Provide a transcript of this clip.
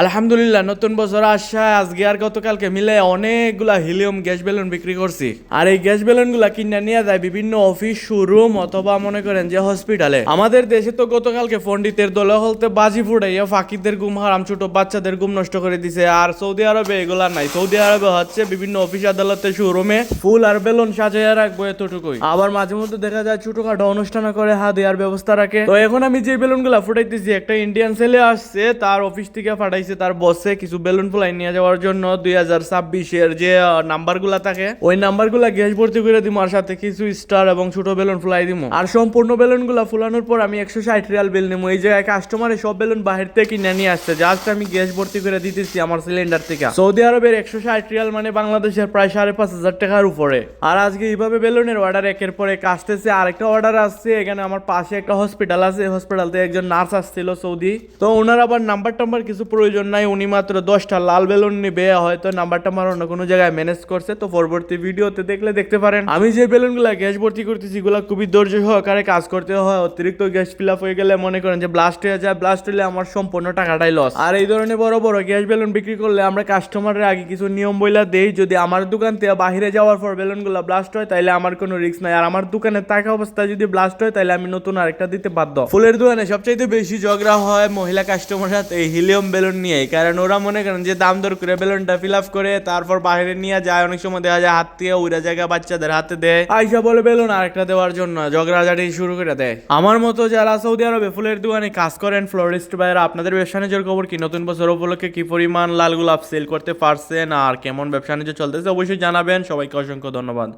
আলহামদুলিল্লাহ, নতুন বছর আসায় আজকে আর গতকালকে মিলে অনেকগুলা হিলিয়াম গ্যাস বেলুন বিক্রি করছি। আর এই গ্যাস বেলুনগুলা কিনে নিয়ে যায় বিভিন্ন অফিস শোরুম অথবা মনে করেন যে হসপিটালে আমাদের দেশে তো গতকালকে পন্ডিতের দলে হলতে বাজি ফুটাইয়া ফাকিদের গুম হারাম, ছোট বাচ্চাদের গুম নষ্ট করে দিছে। আর সৌদি আরবে এগুলা নাই। সৌদি আরবে হচ্ছে বিভিন্ন অফিস আদালতে শোরুমে ফুল আর বেলুন সাজাইয়া রাখব এতটুকুই। আবার মাঝে মধ্যে দেখা যায় ছোটখাটো অনুষ্ঠান করে হাত দেওয়ার ব্যবস্থা রাখে। তো এখন আমি যে বেলুনগুলা ফুটাইতেছি, একটা ইন্ডিয়ান ছেলে আসছে, তার অফিস থেকে পাঠাইছে তার বসে কিছু বেলুন ফুলাই নিয়ে যাওয়ার জন্য দুই হাজার ছাব্বিশের যে নাম্বারগুলা থাকে, ওই নাম্বারগুলা গ্যাস ভর্তি করে দিব আর সাথে কিছু স্টার এবং ছোট বেলুন ফুলাই দিব আর সম্পূর্ণ বেলুনগুলা ফুলানোর পর আমি একশো ষাট রিয়াল বিল নিবো এই জায়গায় কাস্টমারে সব বেলুন বাহির থেকে কিনে নিয়ে আসছে জাস্ট আমি গ্যাস ভর্তি করে দিতেছি আমার সিলিন্ডার থেকে। সৌদি আরবের একশো ষাট রিয়াল মানে বাংলাদেশের প্রায় সাড়ে পাঁচ হাজার টাকার উপরে। আর আজকে এইভাবে বেলুনের অর্ডার একের পর এক আসতেছে। আরেকটা অর্ডার আসছে, এখানে আমার পাশে একটা হসপিটাল আছে। হসপিটাল থেকে একজন নার্স আসছিল সৌদি। তো ওনার আবার নাম্বার টাম্বার কিছু প্রয়োজন নাই, উনি মাত্র দশটা লাল বেলুন নিবে হয়তো নাম্বারটা টাম্বার অন্য কোনো জায়গায় ম্যানেজ করছে, তো পরবর্তী ভিডিওতে দেখলে দেখতে পারেন। আমি যে বেলুনগুলো গ্যাস ভর্তি করতেছি, এগুলো খুবই ধৈর্য সহকারে কাজ করতে হয়, অতিরিক্ত গ্যাস ফিল আপ হয়ে গেলে মনে করেন যে ব্লাস্ট হয়ে যায় ব্লাস্ট হলে আমার সম্পূর্ণ টাকাটাই লস আর এই ধরনের বড় বড় গ্যাস বেলুন বিক্রি করলে আমরা কাস্টমারের আগে কিছু নিয়ম বইলা দেই, যদি আমার দোকান থেকে বাইরে যাওয়ার পর বেলুনগুলো ব্লাস্ট হয় তাহলে আমার কোনো রিস্ক নাই। আর আমার দোকানে থাকা অবস্থায় যদি ব্লাস্ট হয় তাহলে আমি নতুন আরেকটা দিতে বাধ্য। ফুলের দোকানে সবচাইতে বেশি ঝগড়া হয় মহিলা কাস্টমার সাথে এই হিলিয়াম বেলুন নিয়ে কারণ ওরা মনে করেন যে দাম দর করে বেলুনটা ফিল আপ করে তারপর বাইরে নিয়ে যায়। অনেক সময় দেখা যায় হাত দিয়ে উড়া জায়গা বাচ্চাদের হাতে দেয়। আইসা বলে বেলুন আরেকটা দেওয়ার জন্য ঝগড়াঝাটি শুরু করে দেয়। আমার মতো যারা সৌদি আরবে ফুলের দোকানে কাজ করেন ফ্লোরিস্ট ভাইয়েরা, আপনাদের ব্যবসা বাণিজ্যের খবর কি? নতুন বছর উপলক্ষে কি পরিমাণ লাল গোলাপ সেল করতে পারছেন? আর কেমন ব্যবসা বাণিজ্য চলতেছে? অবশ্যই জানাবেন। সবাইকে অসংখ্য ধন্যবাদ।